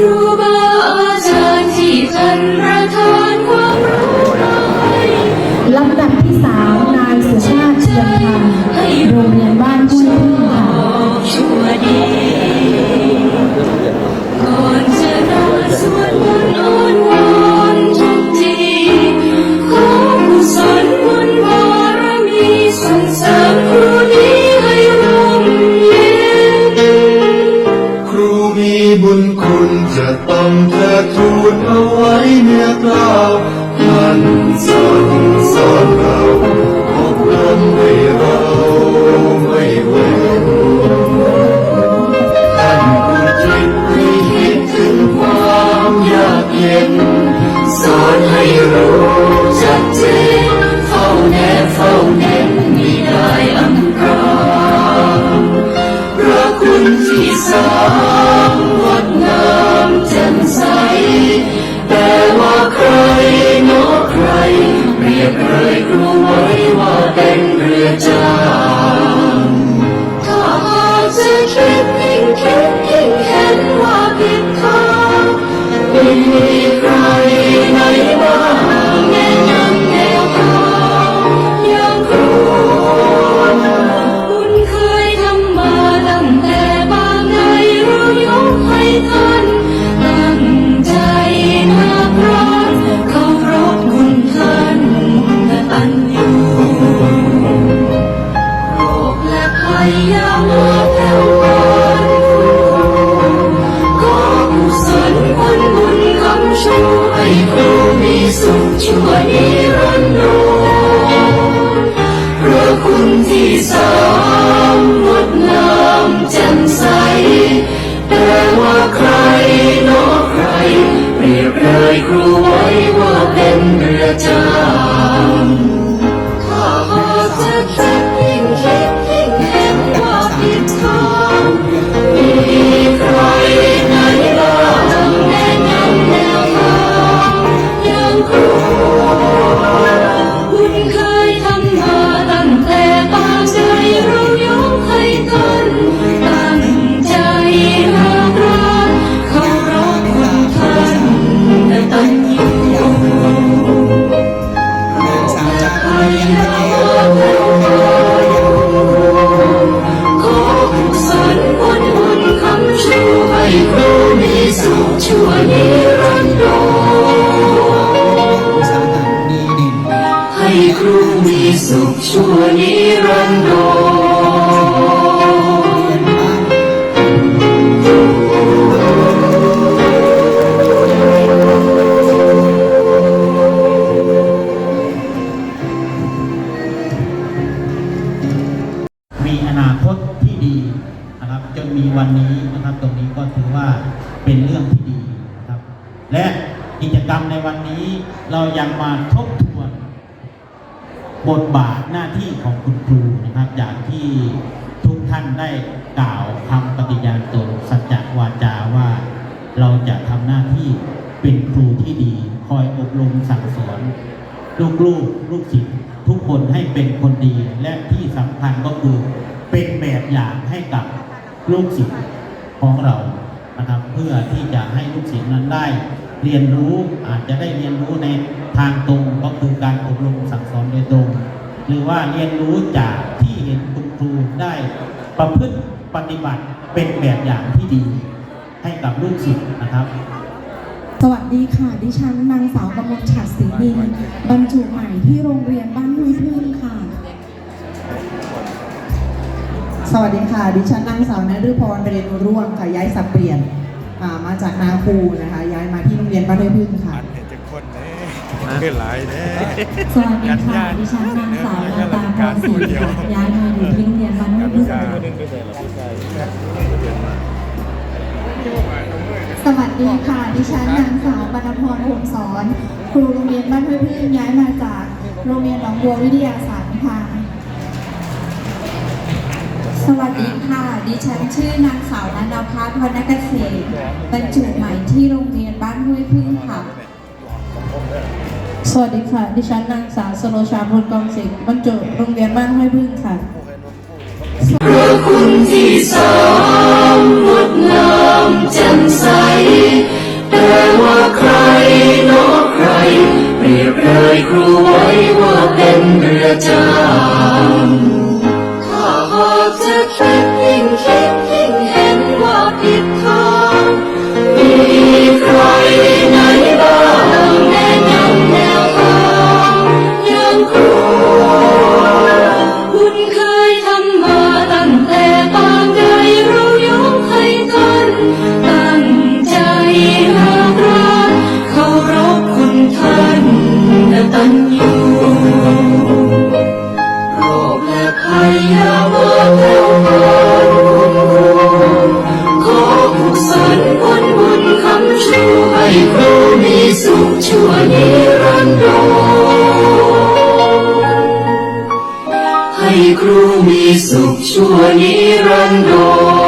รูบาอาจารย์ที่ท่านประทานความรู้ให้ลำดับที่สามนายสุชาติเชียงคำโรงเรียนบ้านห้วยพึ่งค่ะชั่วดีก่อนจะนอนสวดมนต์อ้อนวอนทุกทีขอกุศลบุญบารมีส่งเสริม ทิดทูนเอาไว้เนื้อกล้าวท่านสั่งสอนเราอบรมให้เราไม่เว้นท่านผู้คิดให้คิดถึงความยากเย็น สอนให้รู้ชัดเจนเฝ้าแนบเฝ้าเน้ ไชั่วนิรันดรพระคุณที่สามงดงามแจ่มใส แต่ว่าใครนอใคร เปรียบเลยครูไว้ว่าเป็นเรือจ้างข้าหากจะ สุขชั่วนิรันดรมีอนาคตที่ดีนะครับจนมีวันนี้นะครับตรงนี้ก็ถือว่าเป็นเรื่องที่ดีนะครับและกิจกรรมในวันนี้เรายังมาทบทวน บทบาทหน้าที่ของคุณครูนะครับอย่างที่ทุกท่านได้กล่าวคำปฏิญาณตนสัจจวาจาว่า เราจะทำหน้าที่เป็นครูที่ดี คอยอบรมสั่งสอน ลูกลูกๆลูกศิษย์ทุกคนให้เป็นคนดีและที่สำคัญก็คือเป็นแบบอย่างให้กับลูกศิษย์ของเรา นะครับเพื่อที่จะให้ลูกศิษย์นั้นได้ เรียนรู้อาจจะได้เรียนรู้ในทางตรงก็คือการอบรมสั่งสอนโดยตรง หรือว่าเรียนรู้จากที่เห็นคุณครูได้ประพฤติปฏิบัติเป็นแบบอย่างที่ดี ให้กับลูกศิษย์นะครับสวัสดีค่ะ ดิฉันนางสาวกมลฉัตรศรีนินบรรจุใหม่ที่โรงเรียนบ้านห้วยพึ่งค่ะ สวัสดีค่ะ ดิฉันนางสาวนฤพรประเด็นร่วงค่ะ ย้ายสับเปลี่ยนอ่ามาจากนาคูนะคะ ย้ายมาที่โรงเรียนบ้านห้วยพึ่งค่ะอันเห็นจะคนเน่ขึ้นหลายเน่สวัสดีค่ะ ดิฉันนางสาวนาตาพรศรีค่ะย้ายมาอยู่ที่โรงเรียนบ้านห้วยพึ่งค่ะสวัสดีค่ะ ดิฉันนางสาวบรรณพรหงสอน ครูโรงเรียนบ้านห้วยพึ่งย้ายมาจากโรงเรียนหนองบัววิทยาศาสตร์ค่ะส วัสดีค่ะ ดิฉันชื่อนางสาวนันทพัฒน์วรรณเกษตรบรรจุใหม่ที่โรงเรียนบ้านห้วยพึ่งค่ะ สวัสดีค่ะ ดิฉันนางสาวสโลชาพลกองศิษย์บรรจุโรงเรียนบ้านห้วยพึ่งค่ะพระคุณที่สามงดงามแจ่มใส สุขชั่วนิรันดร